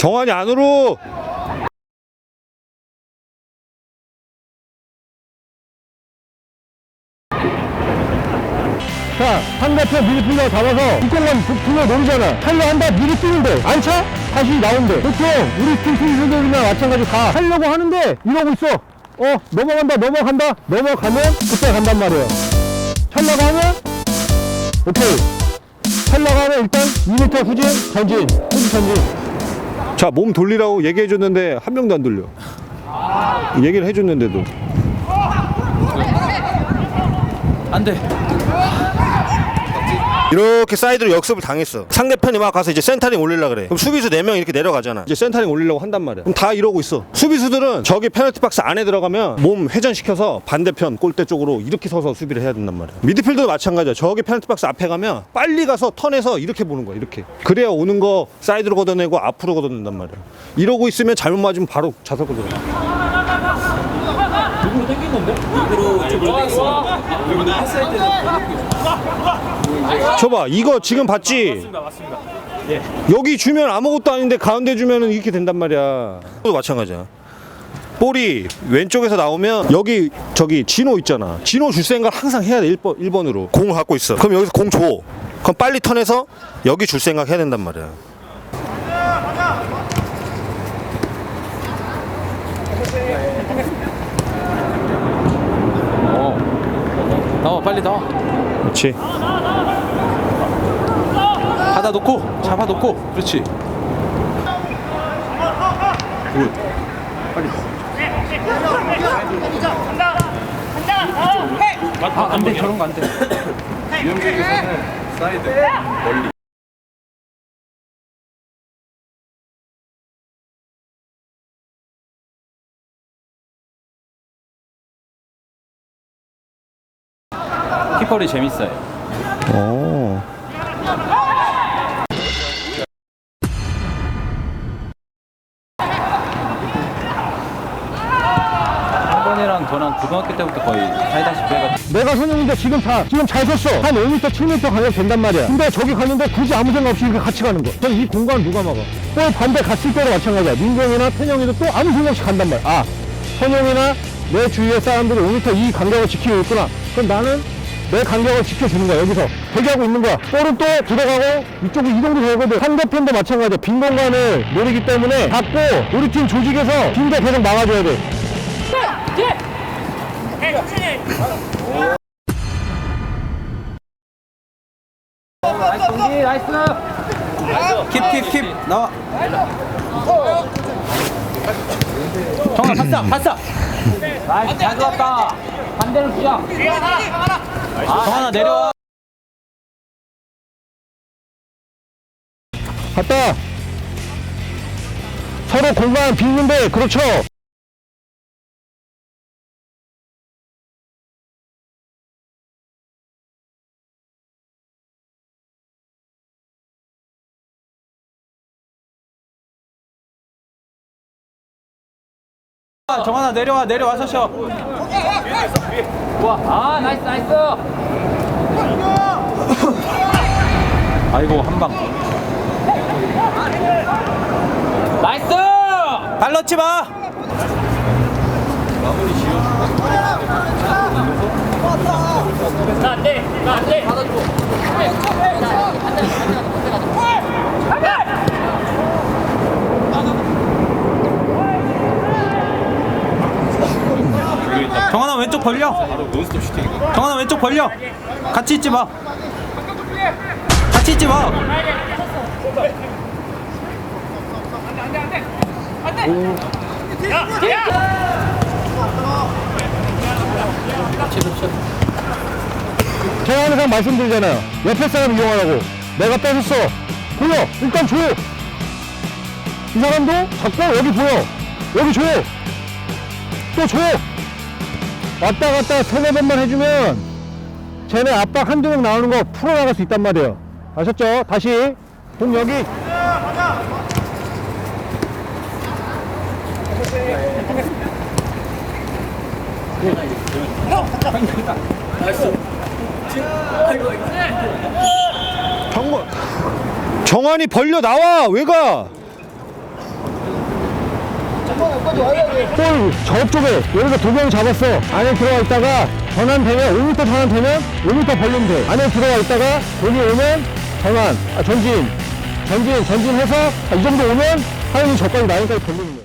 정환이 안으로 자, 상대편 미드필더 잡아서 이쪽만 불러 놓으잖아. 하려 한다, 미리 뛰는데. 안 차? 다시 나온대. 보통 우리 팀 선수들이나 마찬가지 다 하려고 하는데 이러고 있어. 어, 넘어간다, 넘어간다. 넘어가면 그때 간단 말이야. 찰나가 하면 오케이. 찰나가 하면 일단 2m 후진, 전진, 후진 전진. 자 몸 돌리라고 얘기해 줬는데 한 명도 안 돌려 얘기를 해 줬는데도 안 돼. 이렇게 사이드로 역습을 당했어. 상대편이 막 가서 이제 센터링 올리려 그래. 그럼 수비수 4명 이렇게 내려가잖아. 이제 센터링 올리려고 한단 말이야. 그럼 다 이러고 있어. 수비수들은 저기 페널티 박스 안에 들어가면 몸 회전시켜서 반대편 골대 쪽으로 이렇게 서서 수비를 해야 된단 말이야. 미드필더도 마찬가지야. 저기 페널티 박스 앞에 가면 빨리 가서 턴해서 이렇게 보는 거야 이렇게. 그래야 오는 거 사이드로 걷어내고 앞으로 걷어낸단 말이야. 이러고 있으면 잘못 맞으면 바로 자석 걷어내 누구로 땡기는데? 누구로 쪽으로 땡겼어. 패스할 때는 줘봐 이거 지금 봤지? 맞습니다. 여기 주면 아무것도 아닌데 가운데 주면은 이렇게 된단 말이야. 또 마찬가지야. 볼이 왼쪽에서 나오면 여기 저기 진호 있잖아. 진호 줄 생각 항상 해야 돼 1번, 1번으로. 공을 갖고 있어. 그럼 여기서 공 줘. 그럼 빨리 턴해서 여기 줄 생각 해야 된단 말이야. 나와 빨리 나와. 그렇지. 받아 놓고 잡아 놓고 그렇지. 아, 안 돼. 저런 거 안 돼. 위험적에서는 사이드 멀리. 키퍼리 재밌어요. 오. 저랑 고등학교 때부터 거의 사이다시피 해가지고 내가 선영인데 지금 다 지금 잘 섰어. 한 5m 7m 간격 된단 말이야. 근데 저기 가는데 굳이 아무 생각 없이 이렇게 같이 가는 거야 그럼 이 공간 누가 막아? 또 반대 갔을 때도 마찬가지야. 민경이나 태영이도 또 아무 생각 없이 간단 말이야. 아 선영이나 내 주위의 사람들이 5m 이 간격을 지키고 있구나. 그럼 나는 내 간격을 지켜주는 거야 여기서 대기하고 있는 거야 볼은 또 들어가고 이쪽으로 이동도 되거든 상대편도 마찬가지야 빈 공간을 노리기 때문에 잡고 우리 팀 조직에서 빈대 계속 막아줘야 돼 킵킵킵 나와. 정아 봤어 봤어. 나이스 잘 들어왔다. 반대로 주자. 정하나 내려와. 갔다 서로 공간 빈는데 그렇죠 정하나 내려와 내려와서 쉬어. 아 나이스 나이스. 아이고 한 방. 나이스. 발 넣지 마. 정하나 왼쪽 벌려. 정하나 왼쪽 벌려. 같이 있지 마. 같이 있지 마. 제가 항상 말씀드리잖아요 옆에 사람 이용하라고 내가 뺏었어 보여 일단 줘이 사람도 잡고 여기 보여 여기 줘또 줘 왔다 갔다 세네 번만 해주면 쟤네 압박 한두 명 나오는 거 풀어나갈 수 있단 말이에요 아셨죠? 다시 공 여기 정관. 정환이 벌려 나와. 왜 가? 볼 저쪽에 여기서 두명 잡았어. 안에 들어가 있다가 전환되면 5m 전환되면 5m 벌리면 돼. 안에 들어가 있다가 여기 오면 전환. 아, 전진. 전진 전진해서 아, 이 정도 오면 하연이 저까지 라인까지 벌리는 거야